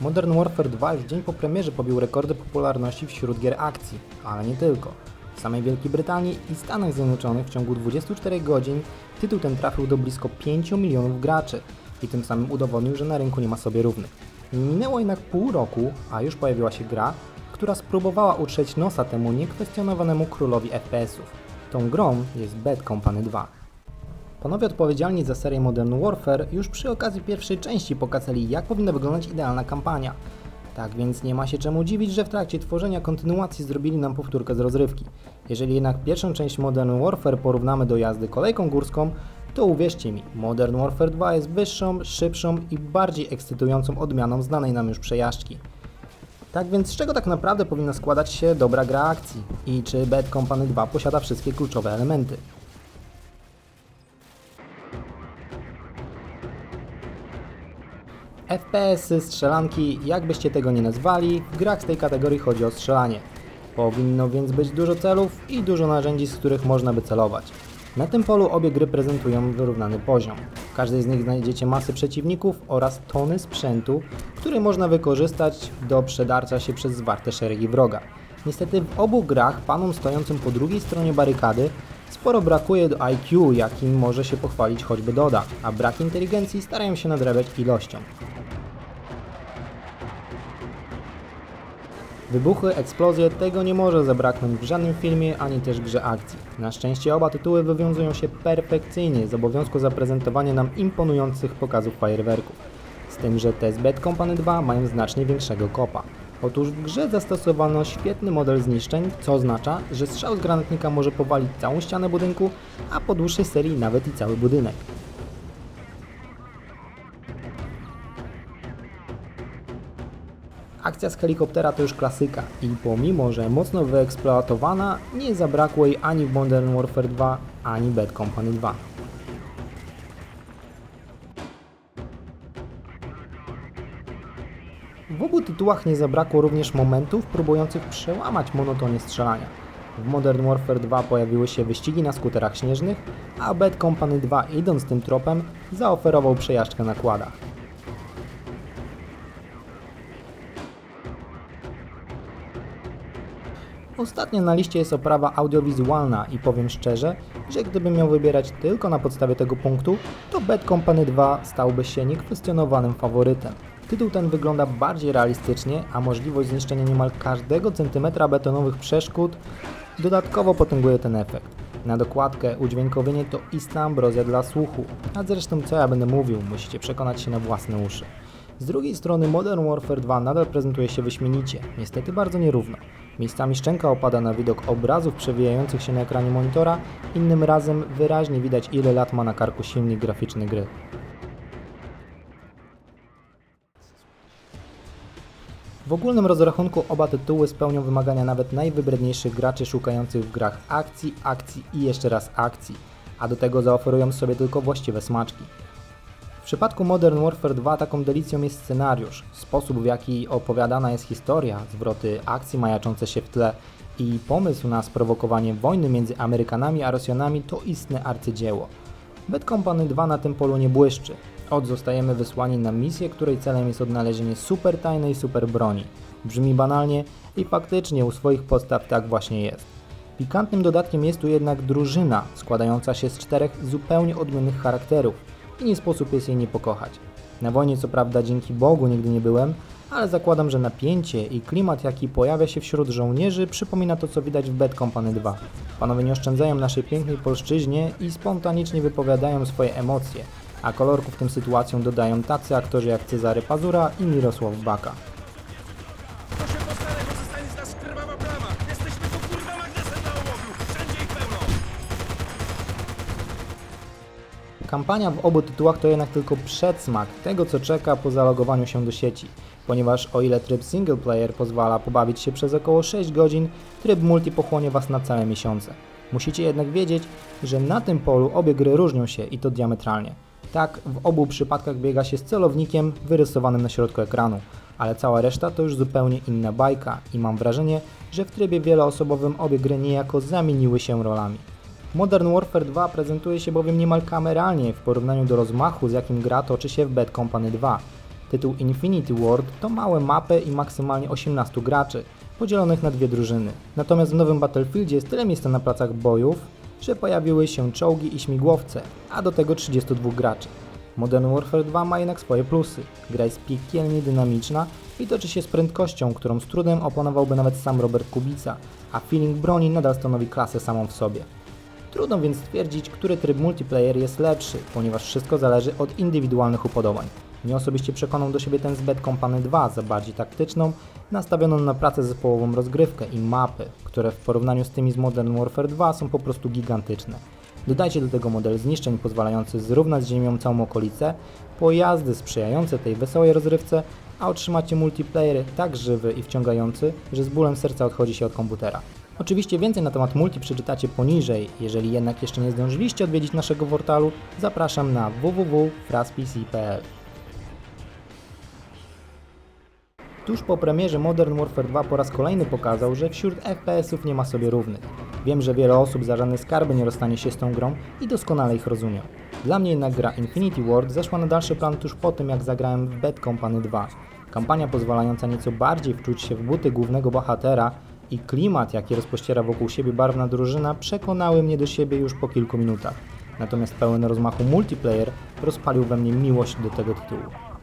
Modern Warfare 2 już dzień po premierze pobił rekordy popularności wśród gier akcji, ale nie tylko. W samej Wielkiej Brytanii i Stanach Zjednoczonych w ciągu 24 godzin tytuł ten trafił do blisko 5 milionów graczy i tym samym udowodnił, że na rynku nie ma sobie równych. Minęło jednak pół roku, a już pojawiła się gra, która spróbowała utrzeć nosa temu niekwestionowanemu królowi FPS-ów. Tą grą jest Bad Company 2. Panowie odpowiedzialni za serię Modern Warfare już przy okazji pierwszej części pokazali, jak powinna wyglądać idealna kampania. Tak więc nie ma się czemu dziwić, że w trakcie tworzenia kontynuacji zrobili nam powtórkę z rozrywki. Jeżeli jednak pierwszą część Modern Warfare porównamy do jazdy kolejką górską, to uwierzcie mi, Modern Warfare 2 jest wyższą, szybszą i bardziej ekscytującą odmianą znanej nam już przejażdżki. Tak więc z czego tak naprawdę powinna składać się dobra gra akcji? I czy Bad Company 2 posiada wszystkie kluczowe elementy? FPS-y, strzelanki, jak byście tego nie nazwali, w grach z tej kategorii chodzi o strzelanie. Powinno więc być dużo celów i dużo narzędzi, z których można by celować. Na tym polu obie gry prezentują wyrównany poziom. W każdej z nich znajdziecie masy przeciwników oraz tony sprzętu, który można wykorzystać do przedarcia się przez zwarte szeregi wroga. Niestety w obu grach panom stojącym po drugiej stronie barykady sporo brakuje do IQ, jakim może się pochwalić choćby Doda, a brak inteligencji starają się nadrabiać ilością. Wybuchy, eksplozje, tego nie może zabraknąć w żadnym filmie ani też grze akcji. Na szczęście oba tytuły wywiązują się perfekcyjnie z obowiązku zaprezentowania nam imponujących pokazów fajerwerków. Z tym, że te z Bad Company 2 mają znacznie większego kopa. Otóż w grze zastosowano świetny model zniszczeń, co oznacza, że strzał z granatnika może powalić całą ścianę budynku, a po dłuższej serii nawet i cały budynek. Akcja z helikoptera to już klasyka i pomimo, że mocno wyeksploatowana, nie zabrakło jej ani w Modern Warfare 2, ani Bad Company 2. W obu tytułach nie zabrakło również momentów próbujących przełamać monotonię strzelania. W Modern Warfare 2 pojawiły się wyścigi na skuterach śnieżnych, a Bad Company 2 idąc tym tropem zaoferował przejażdżkę na kładach. Ostatnio na liście jest oprawa audiowizualna i powiem szczerze, że gdybym miał wybierać tylko na podstawie tego punktu, to Bad Company 2 stałby się niekwestionowanym faworytem. Tytuł ten wygląda bardziej realistycznie, a możliwość zniszczenia niemal każdego centymetra betonowych przeszkód dodatkowo potęguje ten efekt. Na dokładkę udźwiękowienie to ista ambrozja dla słuchu, a zresztą co ja będę mówił, musicie przekonać się na własne uszy. Z drugiej strony Modern Warfare 2 nadal prezentuje się wyśmienicie, niestety bardzo nierówno. Miejscami szczęka opada na widok obrazów przewijających się na ekranie monitora, innym razem wyraźnie widać ile lat ma na karku silnik graficzny gry. W ogólnym rozrachunku oba tytuły spełnią wymagania nawet najwybredniejszych graczy szukających w grach akcji, akcji i jeszcze raz akcji, a do tego zaoferują sobie tylko właściwe smaczki. W przypadku Modern Warfare 2 taką delicją jest scenariusz, sposób w jaki opowiadana jest historia, zwroty akcji majaczące się w tle i pomysł na sprowokowanie wojny między Amerykanami a Rosjanami to istne arcydzieło. Bad Company 2 na tym polu nie błyszczy. Od zostajemy wysłani na misję, której celem jest odnalezienie super tajnej super broni. Brzmi banalnie i faktycznie u swoich podstaw tak właśnie jest. Pikantnym dodatkiem jest tu jednak drużyna, składająca się z czterech zupełnie odmiennych charakterów i nie sposób jest jej nie pokochać. Na wojnie co prawda dzięki Bogu nigdy nie byłem, ale zakładam, że napięcie i klimat jaki pojawia się wśród żołnierzy przypomina to co widać w Bad Company 2. Panowie nie oszczędzają naszej pięknej polszczyźnie i spontanicznie wypowiadają swoje emocje, a kolorków tym sytuacjom dodają tacy aktorzy jak Cezary Pazura i Mirosław Baka. Kampania w obu tytułach to jednak tylko przedsmak tego, co czeka po zalogowaniu się do sieci, ponieważ o ile tryb single player pozwala pobawić się przez około 6 godzin, tryb multi pochłonie Was na całe miesiące. Musicie jednak wiedzieć, że na tym polu obie gry różnią się i to diametralnie. Tak, w obu przypadkach biega się z celownikiem wyrysowanym na środku ekranu, ale cała reszta to już zupełnie inna bajka i mam wrażenie, że w trybie wieloosobowym obie gry niejako zamieniły się rolami. Modern Warfare 2 prezentuje się bowiem niemal kameralnie w porównaniu do rozmachu, z jakim gra toczy się w Bad Company 2. Tytuł Infinity Ward to małe mapy i maksymalnie 18 graczy, podzielonych na dwie drużyny. Natomiast w nowym Battlefieldzie jest tyle miejsca na placach bojów, że pojawiły się czołgi i śmigłowce, a do tego 32 graczy. Modern Warfare 2 ma jednak swoje plusy. Gra jest piekielnie dynamiczna i toczy się z prędkością, którą z trudem opanowałby nawet sam Robert Kubica, a feeling broni nadal stanowi klasę samą w sobie. Trudno więc stwierdzić, który tryb multiplayer jest lepszy, ponieważ wszystko zależy od indywidualnych upodobań. Mnie osobiście przekonał do siebie ten z Bad Company 2 za bardziej taktyczną, nastawioną na pracę zespołową rozgrywkę i mapy, które w porównaniu z tymi z Modern Warfare 2 są po prostu gigantyczne. Dodajcie do tego model zniszczeń pozwalający zrównać z ziemią całą okolicę, pojazdy sprzyjające tej wesołej rozrywce, a otrzymacie multiplayer tak żywy i wciągający, że z bólem serca odchodzi się od komputera. Oczywiście więcej na temat multi przeczytacie poniżej, jeżeli jednak jeszcze nie zdążyliście odwiedzić naszego portalu, zapraszam na www.fraspc.pl. Tuż po premierze Modern Warfare 2 po raz kolejny pokazał, że wśród FPS-ów nie ma sobie równych. Wiem, że wiele osób za żadne skarby nie rozstanie się z tą grą i doskonale ich rozumiem. Dla mnie jednak gra Infinity Ward zeszła na dalszy plan tuż po tym, jak zagrałem w Bad Company 2. Kampania pozwalająca nieco bardziej wczuć się w buty głównego bohatera i klimat, jaki rozpościera wokół siebie barwna drużyna, przekonały mnie do siebie już po kilku minutach. Natomiast pełen rozmachu multiplayer rozpalił we mnie miłość do tego tytułu.